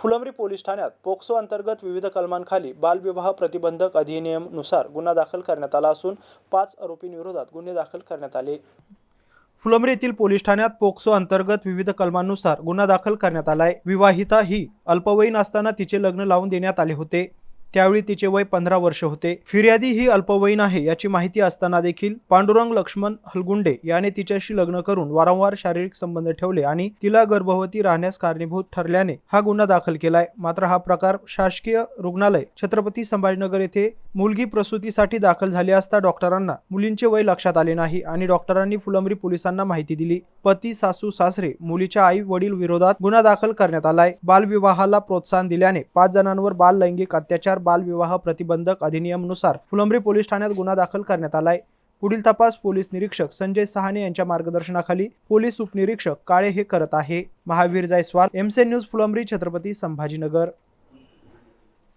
Phulambri police ठाण्यात POCSO अंतर्गत विविध कलमांखाली बालविवाह प्रतिबंधक अधिनियमनुसार गुन्हा दाखल करण्यात आला असून पाच आरोपींविरोधात गुन्हे दाखल करण्यात आले. फुलंब्री येथील पोलीस ठाण्यात पोक्सो अंतर्गत विविध कलमांनुसार गुन्हा दाखल करण्यात आलाय. विवाहिता ही अल्पवयीन असताना तिचे लग्न लावून देण्यात आले होते. त्यावेळी तिचे वय पंधरा वर्ष होते. फिर्यादी ही अल्पवयीन आहे याची माहिती असताना देखील पांडुरंग लक्ष्मण हलगुंडे याने तिच्याशी लग्न करून वारंवार शारीरिक संबंध ठेवले आणि तिला गर्भवती राहण्यास कारणीभूत ठरल्याने हा गुन्हा दाखल केलाय. मात्र हा प्रकार शासकीय रुग्णालय छत्रपती संभाजीनगर येथे मुलगी प्रसूतीसाठी दाखल झाली असता डॉक्टरांना मुलींचे वय लक्षात आले नाही आणि डॉक्टरांनी फुलंब्री पोलिसांना माहिती दिली. पती सासू सासरे मुलीच्या आई वडील विरोधात गुन्हा दाखल करण्यात आलाय. बालविवाहाला प्रोत्साहन दिल्याने पाच जणांवर बाल लैंगिक अत्याचार बालविवाह प्रतिबंधक अधिनियमनुसार फुलंब्री पोलीस ठाण्यात गुन्हा दाखल करण्यात आलाय. पुढील तपास पोलीस निरीक्षक संजय सहाने यांच्या मार्गदर्शनाखाली पोलीस उपनिरीक्षक काळे हे करत आहे. महावीर जायस्वाल एमसे न्यूज फुलंब्री छत्रपती संभाजीनगर.